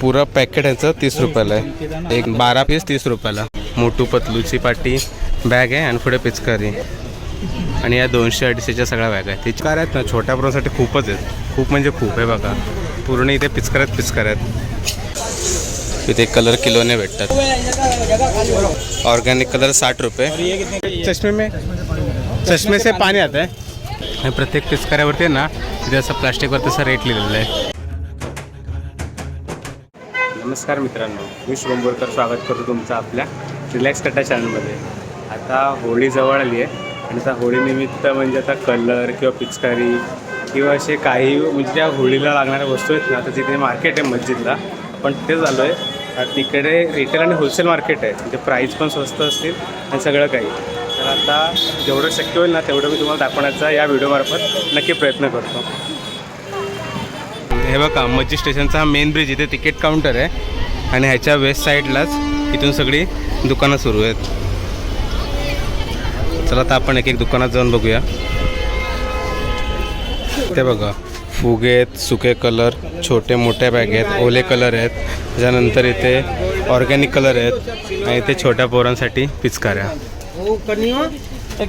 पुरा पॅकेट याचं तीस रुपयाला आहे. एक बारा पीस तीस रुपयाला. मोठू पतलूची पाटी बॅग आहे आणि पुढे पिचकारी. आणि या दोनशे अडीचशेच्या सगळ्या बॅग आहेत. पिचकार आहेत ना छोट्या पोरांसाठी खूपच आहेत. खूप म्हणजे खूप आहे बघा. पूर्ण इथे पिचकाऱ्यात पिचकार आहेत. इथे कलर किलोने भेटतात. ऑर्गॅनिक कलर साठ रुपये. चष्मे में चष्मे से पाणी आता आहे आणि प्रत्येक पिचकाऱ्यावरती आहे ना तिथे असं प्लास्टिकवर तसं रेट लिहिलेलं आहे. नमस्कार मित्रांनो मी शुभम बोरकर. स्वागत करतो तुमचं आपल्या रिलॅक्स कट्टा चॅनलमध्ये. आता होळी जवळ आली आहे आणि आता होळीनिमित्त म्हणजे आता कलर किंवा पिचकारी किंवा असे काही म्हणजे ज्या होळीला लागणाऱ्या वस्तू आहेत ना तर तिथे मार्केट आहे मस्जिदला आपण तिथे झालो आहे. तिकडे रिटेल आणि होलसेल मार्केट आहे. म्हणजे प्राईस पण स्वस्त असतील आणि सगळं काही. तर आता जेवढं शक्य होईल ना तेवढं मी तुम्हाला दाखवण्याचा या व्हिडिओमार्फत नक्की प्रयत्न करतो. हे बघा मस्जिद स्टेशनचा हा मेन ब्रिज इथे तिकीट काउंटर आहे. आणि ह्याच्या वेस्ट साईडलाच इथून सगळी दुकानं सुरू आहेत. चला आता आपण एक एक दुकानात जाऊन बघूया. ते बघा फुगे आहेत सुके कलर छोटे मोठे बॅग आहेत ओले कलर आहेत. त्याच्यानंतर इथे ऑर्गॅनिक कलर आहेत. आणि इथे छोट्या पोरांसाठी पिचकाऱ्या. का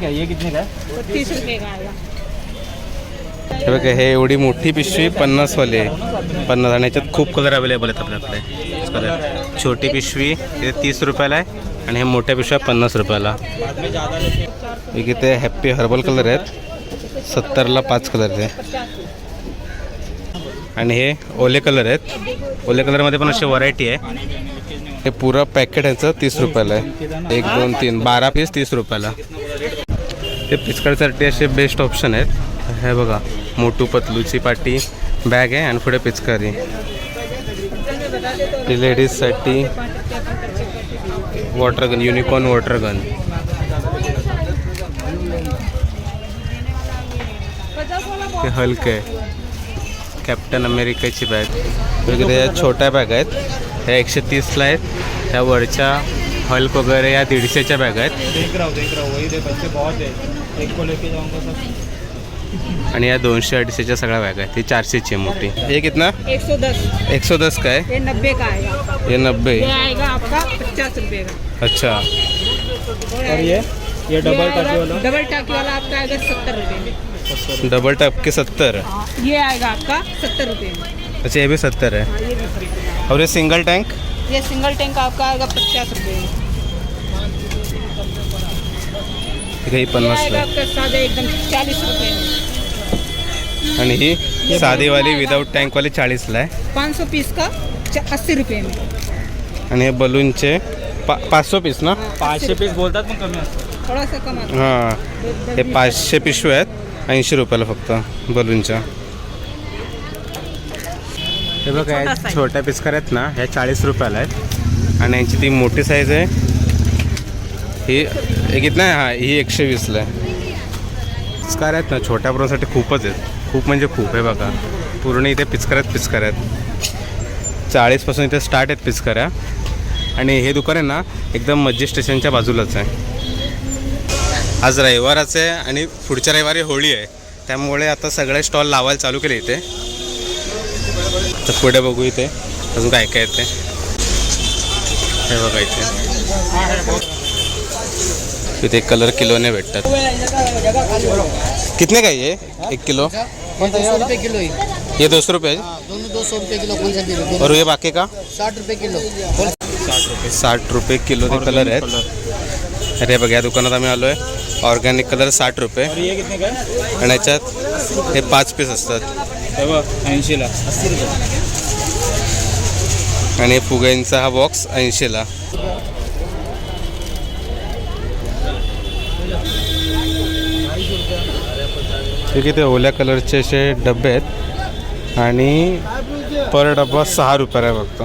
हे बघा हे एवढी मोठी पिशवी पन्नासवाली आहे. पन्नास आणि याच्यात खूप कलर अवेलेबल आहेत आपल्याकडे. कलर छोटी पिशवी इथे तीस रुपयाला आहे आणि हे मोठ्या पिशव्या पन्नास रुपयाला. एक इथे हॅप्पी हर्बल कलर आहेत. सत्तरला पाच कलर आहे आणि हे ओले कलर आहेत. ओले कलरमध्ये पण अशी व्हरायटी आहे. हे पुरं पॅकेट ह्याचं तीस रुपयाला आहे. एक दोन तीन बारा पीस तीस रुपयाला. हे पिचकारीसाठी असे बेस्ट ऑप्शन आहेत. हे बघा मोटू पतलूची पाटी बॅग आहे आणि पुढे पिचकारी. ही लेडीजसाठी water gun unicorn water gun ते हलक आहे. कॅप्टन अमेरिकेची बॅग वगैरे या छोट्या बॅग आहेत. ह्या एकशे तीसला आहेत. त्या वरच्या हल्क वगैरे या दीडशेच्या बॅग आहेत. आणि या दोनशे अडीचशेच्या सगळ्या बॅग आहेत. ती चारशेची आहे मोठी. हे कितना? एक सौ दस एक सौ दस का है ये नब्बे का आएगा ये नब्बे. ये आएगा आपका? पचास रुपये का? अच्छा. और ये? ये डबल टाकी वाला? डबल टाकी वाला आपका आएगा सत्तर रुपये. डबल टप के सत्तर. में ये आएगा आपका सत्तर रुपये. में अच्छा ये भी सत्तर है. हाँ, और ये सिंगल टैंक। ये सिंगल टैंक आपका आएगा पचास रुपये. में ही ये पन्नास सादा एकदम चालीस रुपये. आणि ही साधीवाली विदाऊट टँकवाली चाळीसला आहे. पाँच सौ पीस का अस्सी रुपये में. आणि हे बलूनचे पा पाचशे पीस ना? पाचशे पीस बोलतात पण कमी असतं थोड़ा सा कम हां हे पाचशे पिशवे आहेत ऐंशी रुपयाला फक्त बलूनच्या हे बघा या छोटा size. छोट्या पिचकार आहेत ना ह्या चाळीस रुपयाला आहेत. आणि यांची ती मोठी साईज आहे ही हे आहे नाही हां ही एकशे वीसला आहे. पिचकार आहेत ना छोट्या पोरांसाठी खूपच आहेत. खूप म्हणजे खूप आहे बघा. पूर्ण इथे पिचकाऱ्यात पिचकार आहेत. चाळीसपासून इथे स्टार्ट आहेत पिचकाऱ्या. आणि हे दुकान आहे ना एकदम मज्जी स्टेशनच्या बाजूलाच आहे. आज रविवारच आहे आणि पुढच्या रविवारी होळी आहे. त्यामुळे आता सगळे स्टॉल लावायला चालू केले इथे. तर पुढे बघू इथे. अजून काय काय येते हे बघा इथे. इथे कलर किलोने भेटतात. कितने का है ये? एक किलो. रुपये किलो ही ये दो सौ रुपये? है दोनों दो सौ रुपये किलो कौन सा किलो दो और ये बाकी का? साठ रुपये किलो साठ रुपये किलो ते कलर आहेत. अरे बघ या दुकानात आम्ही आलो आहे ऑर्गॅनिक कलर साठ रुपये. और ये कितने का? आणि याच्यात हे पाच पीस असतात. ऐंशीला रुपये आणि फुग्यांचा हा बॉक्स ऐंशीला हे किती ओल्या कलरचे असे डबे आहेत. आणि पर डब्बा सहा रुपयाला फक्त.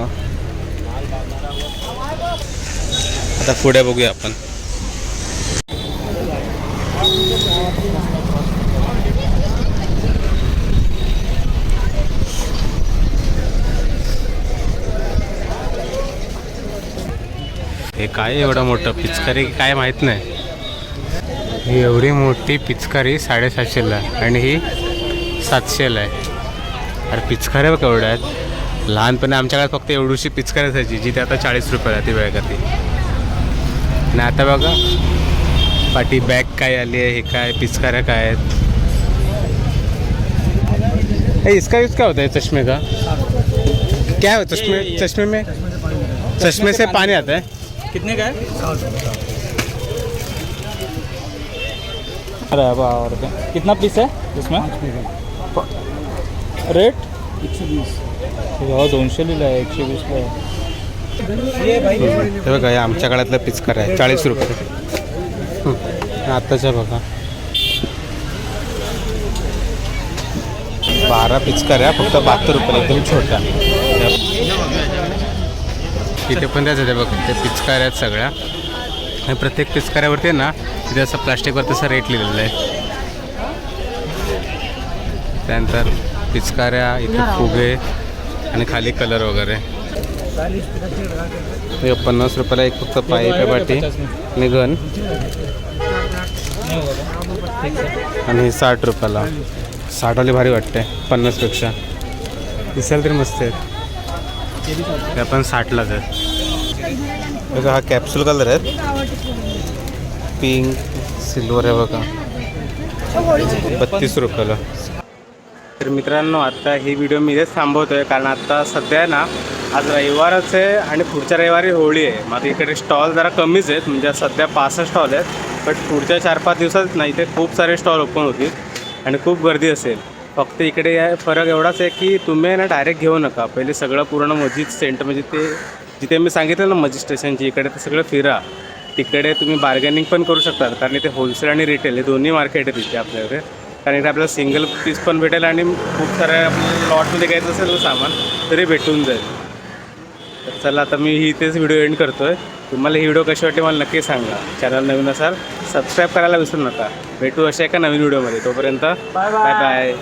आता पुढे बघूया आपण. हे काय एवढं मोठं पिचकारी काय माहीत नाही. ही एवढी मोठी पिचकारी साडेसातशेला आणि ही सातशेला आहे. अरे पिचकाऱ्या बघ एवढ्या आहेत. लहानपणी आमच्याकडे फक्त एवढीशी पिचकारी असायची जिथे आता चाळीस रुपयाला ती वेळ करते आणि आता बघा पाठी बॅग काय आली आहे हे काय पिचकाऱ्या काय आहेत. इसका यूज क्या होता है चश्मे का? क्या है चश्मे चश्मे में? चश्मे से पानी आता है. कितने का है? अरे अब और क्या? कितना पीस है इसमें? रेट एकशे वीस दोनशे लिहिलं आहे एकशे वीसला आहे हे। बघा हे आमच्या काळातलं पिचकार आहे चाळीस रुपये. हं. आत्ताच्या बघा. बारा पिचकाऱ्या फक्त बहात्तर रुपयाला एकदम छोट्या इथे पण त्याच आहे बघा ते पिचकाऱ्या आहेत सगळ्या. आणि प्रत्येक पिचकाऱ्यावरती आहे ना तिथे असं प्लास्टिकवर तसं रेट लिहिलेलं आहे. त्यानंतर पिचकाऱ्या इथे फुगे आणि खाली कलर वगैरे. हे पन्नास रुपयाला एक फक्त पाईप आहे बाटी आणि गन आणि हे साठ रुपयाला. साठवाली भारी वाटते पन्नासपेक्षा. दिसायला तरी मस्त आहेत. ते आपण साठलाच आहेत. हा कॅप्सूल कलर आहेत. पिंक सिल्वर आहे बघा. बत्तीस रुपयाला. तर मित्रांनो आता ही व्हिडिओ मी इथेच थांबवतोय कारण आता सध्या ना आज रविवारच आहे आणि पुढच्या रविवारी होळी आहे. मग इकडे स्टॉल जरा कमीच आहेत म्हणजे सध्या पासष्ट स्टॉल आहेत बट पुढच्या चार पाच दिवसात नाही इथे खूप सारे स्टॉल ओपन होतील आणि खूप गर्दी असेल. फक्त इकडे फरक एवढाच आहे की तुम्ही ना डायरेक्ट घेऊ नका. पहिले सगळं पूर्ण मस्जिद सेंटर म्हणजे ते जिथे मी सांगितलं ना मस्जिद स्टेशनची इकडे ते सगळं फिरा. तिकडे तुम्ही बार्गेनिंग पण करू शकता. कारण इथे होलसेल आणि रिटेल हे दोन्ही मार्केट आहे तिथे आपल्याकडे. कारण इथे आपल्याला सिंगल पीस पण भेटेल आणि खूप साऱ्या आपल्याला लॉटमध्ये घ्यायचं असेल ना सामान तरी भेटून जाईल. तर चला आता मी ही इथेच व्हिडिओ एंड करतो आहे तुम्हाला ही व्हिडिओ कशी वाटते मला नक्की सांगा. चॅनल नवीन असाल सबस्क्राईब करायला विसरू नका. भेटू अशा एका नवीन व्हिडिओमध्ये तोपर्यंत बाय बाय